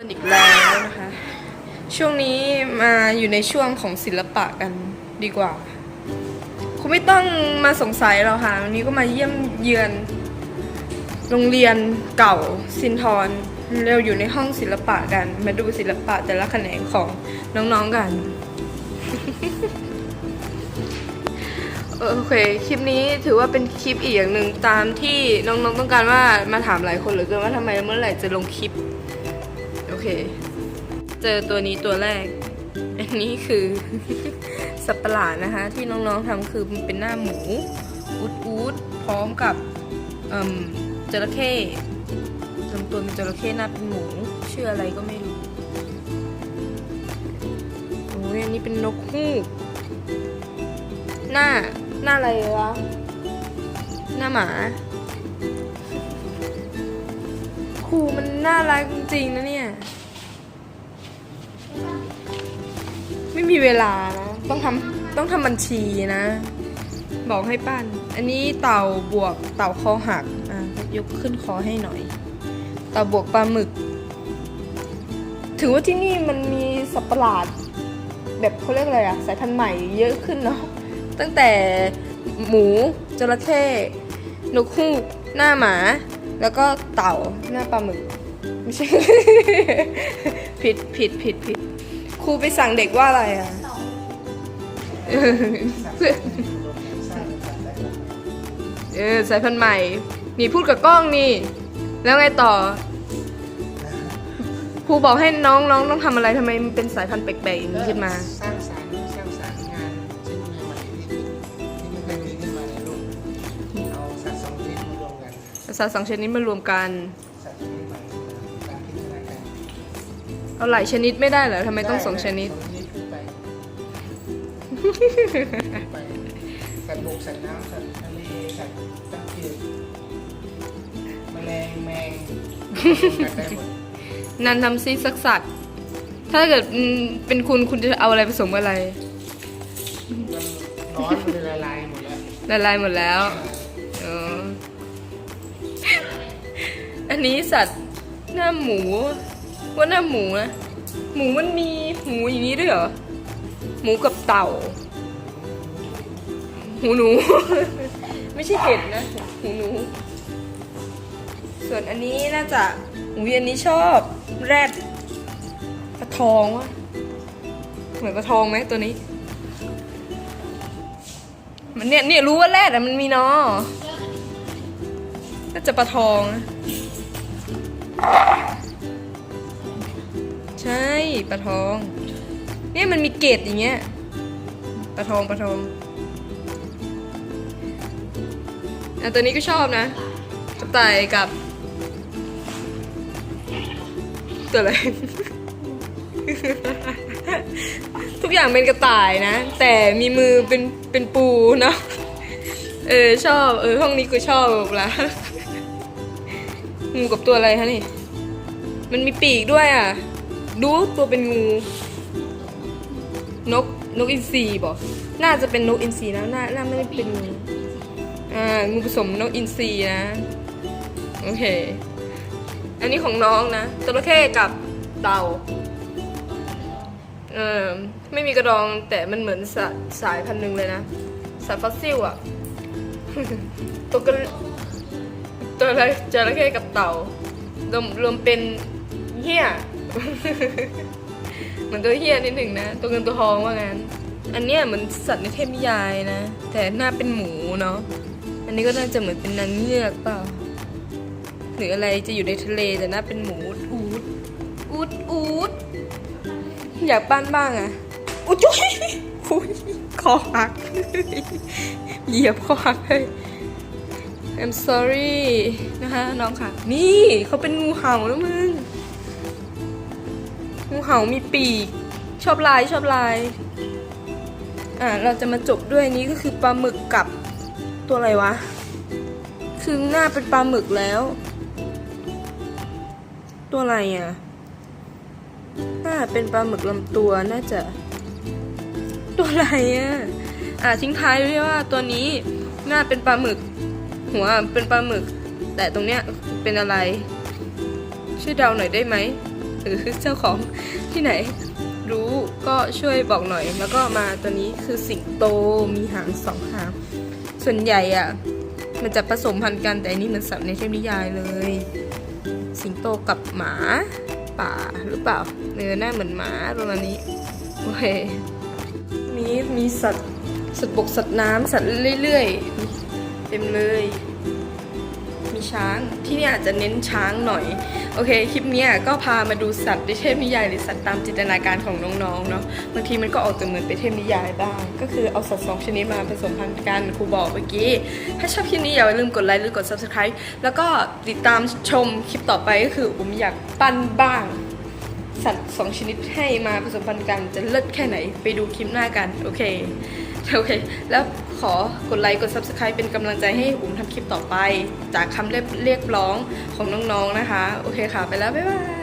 กันอีกแล้วนะคะ ช่วงนี้มาอยู่ในช่วงของศิลปะกันดีกว่า คุณไม่ต้องมาสงสัยหรอกค่ะ วันนี้ก็มาเยี่ยมเยือน โรงเรียนเก่าซินทรเราอยู่ในห้องศิลปะกัน มาดูศิลปะแต่ละแขนงของน้องๆกัน โอเค คลิปนี้ถือว่าเป็นคลิปอีกอย่างหนึ่งตามที่น้องๆต้องการว่ามาถามหลายคนเหลือเกินว่าทำไมเมื่อไหร่จะลงคลิป เค เจอตัวนี้ตัวแรก อันนี้คือ สัตว์ประหลาดนะคะ ที่น้องๆทำคือมันเป็นหน้าหมู อูดอูดพร้อมกับจระเข้ลำตัวเป็นจระเข้หน้าเป็นหมูชื่ออะไรก็ไม่รู้โอ้ยอันนี้เป็นนกฮูก หน้า หน้าอะไรวะ หน้าหมา ครูมันน่ารักจริงๆนะเนี่ย ไม่มีเวลานะ ต้องทำต้องทำบัญชีนะ บอกให้ปั้น อันนี้เต่าบวกเต่าคอหัก อะ ยกขึ้นคอให้หน่อย เต่าบวกปลาหมึก ถือว่าที่นี่มันมีสัตว์ประหลาด แบบเขาเรียกอะไรอะสายพันธุ์ใหม่เยอะขึ้นเนาะ ตั้งแต่หมูจระเข้นกฮูกหน้าหมา แล้วก็เต่าหน้าปลาหมึกไม่ใช่ ผิดผิดผิดผิดครูไปสั่งเด็กว่าอะไรอะเออเออสายพันธุ์ใหม่นี่พูดกับกล้องนี่ แล้วไงต่อครูบอกให้น้องน้องต้องทำอะไรทำไมมันเป็นสายพันธุ์แปลกๆอย่างนี้ขึ้นมา สร้าง สัตว์สองชนิดมารวมกัน เอาหลายชนิดไม่ได้เหรอทำไมต้องสองชนิด สัตว์บกสัตว์น้ำสัตว์ทะเลสัตว์สัตว์เจืดแมลงแมงกันได้หมดนันทำซีสักสัตว์ ถ้าเกิดเป็นคุณคุณจะเอาอะไรผสมอะไร มันร้อนมันละลายหมดแล้วละลายหมดแล้ว อันนี้สัตว์หน้าหมู ว่าหน้าหมูนะหมูมันมีหมูอย่างนี้ด้วยเหรอ หมูกับเต่า หูหนู ไม่ใช่เห็ดนะ หูหนู ส่วนอันนี้น่าจะหูยอันนี้ชอบแรดปลาทองวะเหมือนปลาทองไหมตัวนี้ มันเนี่ยเนี่ยรู้ว่าแรดอะมันมีนอน่าจะปลาทองนะ ใช่ปลาทอง เนี่ยมันมีเกตอย่างเงี้ยปลาทองปลาทองอะตัวนี้ก็ชอบนะกระต่ายกับตัวอะไร ทุกอย่างเป็นกระต่ายนะ แต่มีมือเป็นเป็นปูเนาะเออชอบ เออห้องนี้กูชอบละ งูกับตัวอะไรคะนี่ มันมีปีกด้วยอะ ดูตัวเป็นงู นกนกอินทรีบอกน่าจะเป็นนกอินทรีนะน่าน่าไม่ได้เป็นงูอ่างูผสมนกอินทรีนะ โอเค อันนี้ของน้องนะจระเข้กับเต่าเออไม่มีกระดองแต่มันเหมือนสายสายพันธุ์หนึ่งเลยนะ สายฟอสซิลอะตัวกัน วอะไรจระเข้กับเต่ารวมรวมเป็นเหี้ยเหมือนตัวเหี้ยนิดหนึ่งนะ ตัวเงินตัวทองว่างั้น อันเนี้ยเหมือนสัตว์ในเทพนิยายนะ แต่หน้าเป็นหมูเนาะอันนี้ก็น่าจะเหมือนเป็นนางเงือกเปล่าหรืออะไรจะอยู่ในทะเลแต่หน้าเป็นหมูอูดอูดอูดอยากปั้นบ้างอะอุ้ยจุ๊ยอุ๊ยคอหักเหยียบคอหักเลย I'm sorry นะคะน้องค่ะ นี่เขาเป็นงูเห่าแล้วมึง งูเห่ามีปีก ชอบลายชอบลาย อ่าเราจะมาจบด้วยนี้ก็คือปลาหมึกกับตัวอะไรวะ คือหน้าเป็นปลาหมึกแล้ว ตัวอะไรอะ หน่าเป็นปลาหมึกลำตัวน่าจะ ตัวอะไรอะ อ่าทิ้งท้ายด้วยว่าตัวนี้หน้าเป็นปลาหมึก หัวเป็นปลาหมึก แต่ตรงเนี้ยเป็นอะไร ช่วยเดาหน่อยได้ไหมหรือเจ้าของที่ไหน รู้ก็ช่วยบอกหน่อย แล้วก็มาตัวนี้คือสิงโตมีหางสองหาง ส่วนใหญ่อะมันจะผสมพันธุ์กันแต่อันนี้เหมือนสัตว์ในเทพนิยายเลย สิงโตกับหมาป่าหรือเปล่าเนื้อหน้าเหมือนหมาประมาณนี้โอเคมีมีสัตว์สัตว์บกสัตว์น้ำสัตว์เรื่อยๆ เต็มเลย มีช้างที่นี่อาจจะเน้นช้างหน่อย โอเค คลิปนี้ก็พามาดูสัตว์ในเทพนิยายหรือสัตว์ตามจินตนาการของน้องๆเนาะบางทีมันก็ออกจะเหมือนไปเทพนิยายบ้าง ก็คือเอาสัตว์สองชนิดมาผสมพันธุ์กันครูบอกเมื่อกี้ ถ้าชอบคลิปนี้อย่าลืมกดไลค์หรือกด subscribe แล้วก็ติดตามชมคลิปต่อไปก็คือผมอยากปั้นบ้างสัตว์สองชนิดให้มาผสมพันธุ์กันจะเลิศแค่ไหนไปดูคลิปหน้ากัน โอเค โอเค แล้วขอกดไลค์กด subscribe เป็นกำลังใจให้อุ๋มทำคลิปต่อไป จากคำเรียกเรียกร้องของน้องๆนะคะ โอเคค่ะ ไปแล้ว บ๊ายบาย